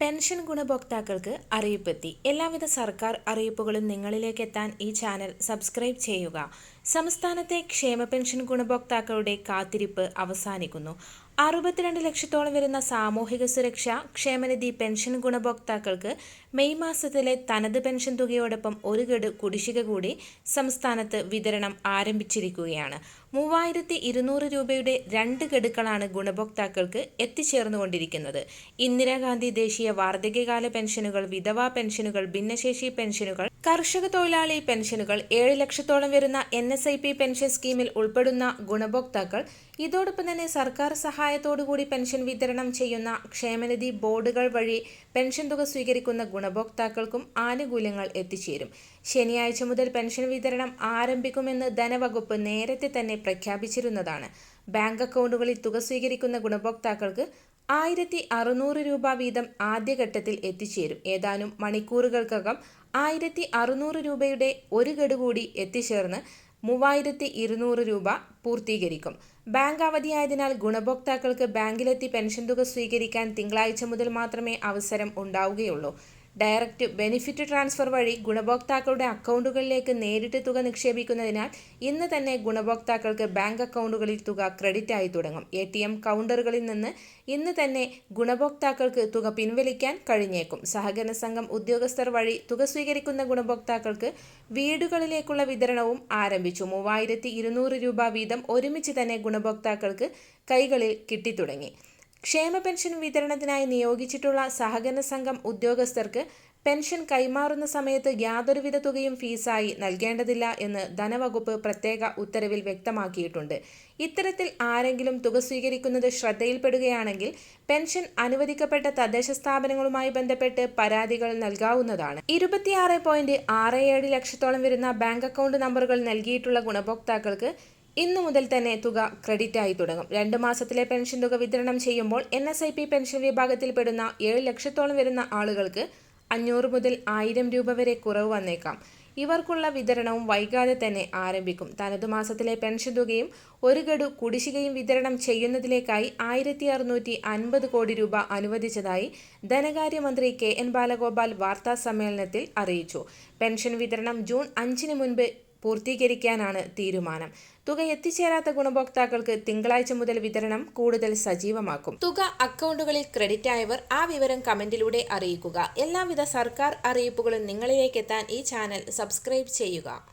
Pension ഗുണഭോക്താക്കൾക്ക് അറിയിപ്പെത്തി. എല്ലാവിധ സർക്കാർ അറിയിപ്പുകളും നിങ്ങളിലേക്ക് എത്താൻ ഈ ചാനൽ സബ്സ്ക്രൈബ് ചെയ്യുക. സംസ്ഥാനത്തെ ക്ഷേമ പെൻഷൻ ഗുണഭോക്താക്കളുടെ കാത്തിരിപ്പ് അവസാനിക്കുന്നു. അറുപത്തിരണ്ട് ലക്ഷത്തോളം വരുന്ന സാമൂഹിക സുരക്ഷ ക്ഷേമനിധി പെൻഷൻ ഗുണഭോക്താക്കൾക്ക് മെയ് മാസത്തിലെ തനത് പെൻഷൻ തുകയോടൊപ്പം ഒരു ഗഡു കുടിശ്ശിക കൂടി സംസ്ഥാനത്ത് വിതരണം ആരംഭിച്ചിരിക്കുകയാണ്. മൂവായിരത്തി ഇരുന്നൂറ് രൂപയുടെ രണ്ട് ഗഡുക്കളാണ് ഗുണഭോക്താക്കൾക്ക് എത്തിച്ചേർന്നുകൊണ്ടിരിക്കുന്നത്. ഇന്ദിരാഗാന്ധി ദേശീയ വാർദ്ധക്യകാല പെൻഷനുകൾ വിധവാ പെൻഷനുകൾ ഭിന്നശേഷി പെൻഷനുകൾ കർഷക തൊഴിലാളി പെൻഷനുകൾ ഏഴ് ലക്ഷത്തോളം വരുന്ന N S I P pension സ്കീമിൽ ഉൾപ്പെടുന്ന ഗുണഭോക്താക്കൾ ഇതോടൊപ്പം തന്നെ സർക്കാർ സഹായത്തോടുകൂടി പെൻഷൻ വിതരണം ചെയ്യുന്ന ക്ഷേമനിധി ബോർഡുകൾ വഴി പെൻഷൻ തുക സ്വീകരിക്കുന്ന ഗുണഭോക്താക്കൾക്കും ആനുകൂല്യങ്ങൾ എത്തിച്ചേരും. ശനിയാഴ്ച മുതൽ പെൻഷൻ വിതരണം ആരംഭിക്കുമെന്ന് ധനവകുപ്പ് നേരത്തെ തന്നെ പ്രഖ്യാപിച്ചിരുന്നതാണ്. ബാങ്ക് അക്കൗണ്ടുകളിൽ തുക സ്വീകരിക്കുന്ന ഗുണഭോക്താക്കൾക്ക് ആയിരത്തി അറുന്നൂറ് രൂപ വീതം ആദ്യഘട്ടത്തിൽ എത്തിച്ചേരും. ഏതാനും മണിക്കൂറുകൾക്കകം ആയിരത്തി അറുന്നൂറ് രൂപയുടെ ഒരു ഗഡു കൂടി എത്തിച്ചേർന്ന് മൂവായിരത്തി ഇരുന്നൂറ് രൂപ പൂർത്തീകരിക്കും. ബാങ്ക് അവധിയായതിനാൽ ഗുണഭോക്താക്കൾക്ക് ബാങ്കിലെത്തി പെൻഷൻ തുക സ്വീകരിക്കാൻ തിങ്കളാഴ്ച മുതൽ മാത്രമേ അവസരം ഉണ്ടാവുകയുള്ളൂ. ഡയറക്റ്റ് ബെനിഫിറ്റ് ട്രാൻസ്ഫർ വഴി ഗുണഭോക്താക്കളുടെ അക്കൗണ്ടുകളിലേക്ക് നേരിട്ട് തുക നിക്ഷേപിക്കുന്നതിനാൽ ഇന്ന് തന്നെ ഗുണഭോക്താക്കൾക്ക് ബാങ്ക് അക്കൗണ്ടുകളിൽ തുക ക്രെഡിറ്റ് ആയി തുടങ്ങും. എ ടി എം കൗണ്ടറുകളിൽ നിന്ന് ഇന്ന് തന്നെ ഗുണഭോക്താക്കൾക്ക് തുക പിൻവലിക്കാൻ കഴിഞ്ഞേക്കും. സഹകരണ സംഘം ഉദ്യോഗസ്ഥർ വഴി തുക സ്വീകരിക്കുന്ന ഗുണഭോക്താക്കൾക്ക് വീടുകളിലേക്കുള്ള വിതരണവും ആരംഭിച്ചു. മൂവായിരത്തി രൂപ വീതം ഒരുമിച്ച് തന്നെ ഗുണഭോക്താക്കൾക്ക് കൈകളിൽ കിട്ടിത്തുടങ്ങി. ക്ഷേമ പെൻഷൻ വിതരണത്തിനായി നിയോഗിച്ചിട്ടുള്ള സഹകരണ സംഘം ഉദ്യോഗസ്ഥർക്ക് പെൻഷൻ കൈമാറുന്ന സമയത്ത് യാതൊരുവിധ തുകയും ഫീസായി നൽകേണ്ടതില്ല എന്ന് ധനവകുപ്പ് പ്രത്യേക ഉത്തരവിൽ വ്യക്തമാക്കിയിട്ടുണ്ട്. ഇത്തരത്തിൽ ആരെങ്കിലും തുക സ്വീകരിക്കുന്നത് ശ്രദ്ധയിൽപ്പെടുകയാണെങ്കിൽ പെൻഷൻ അനുവദിക്കപ്പെട്ട തദ്ദേശ സ്ഥാപനങ്ങളുമായി ബന്ധപ്പെട്ട് പരാതികൾ നൽകാവുന്നതാണ്. ഇരുപത്തിയാറ് പോയിന്റ് ആറ് ഏഴ് ലക്ഷത്തോളം വരുന്ന ബാങ്ക് അക്കൗണ്ട് നമ്പറുകൾ നൽകിയിട്ടുള്ള ഗുണഭോക്താക്കൾക്ക് ഇന്നു മുതൽ തന്നെ തുക ക്രെഡിറ്റ് ആയി തുടങ്ങും. രണ്ട് മാസത്തിലെ പെൻഷൻ തുക വിതരണം ചെയ്യുമ്പോൾ N S I P pension വിഭാഗത്തിൽപ്പെടുന്ന ഏഴ് ലക്ഷത്തോളം വരുന്ന ആളുകൾക്ക് അഞ്ഞൂറ് മുതൽ ആയിരം രൂപ വരെ കുറവ് വന്നേക്കാം. ഇവർക്കുള്ള വിതരണവും വൈകാതെ തന്നെ ആരംഭിക്കും. തനത് മാസത്തിലെ പെൻഷൻ തുകയും ഒരു ഗഡു കുടിശ്ശികയും വിതരണം ചെയ്യുന്നതിലേക്കായി ആയിരത്തി അറുന്നൂറ്റി അൻപത് കോടി രൂപ അനുവദിച്ചതായി ധനകാര്യമന്ത്രി കെ എൻ ബാലഗോപാൽ വാർത്താ സമ്മേളനത്തിൽ അറിയിച്ചു. പെൻഷൻ വിതരണം ജൂൺ അഞ്ചിന് മുൻപ് പൂർത്തീകരിക്കാനാണ് തീരുമാനം. തുക എത്തിച്ചേരാത്ത ഗുണഭോക്താക്കൾക്ക് തിങ്കളാഴ്ച മുതൽ വിതരണം കൂടുതൽ സജീവമാക്കും. തുക അക്കൗണ്ടുകളിൽ ക്രെഡിറ്റ് ആയവർ ആ വിവരം കമന്റിലൂടെ അറിയിക്കുക. എല്ലാവിധ സർക്കാർ അറിയിപ്പുകളും നിങ്ങളിലേക്ക് എത്താൻ ഈ ചാനൽ സബ്സ്ക്രൈബ് ചെയ്യുക.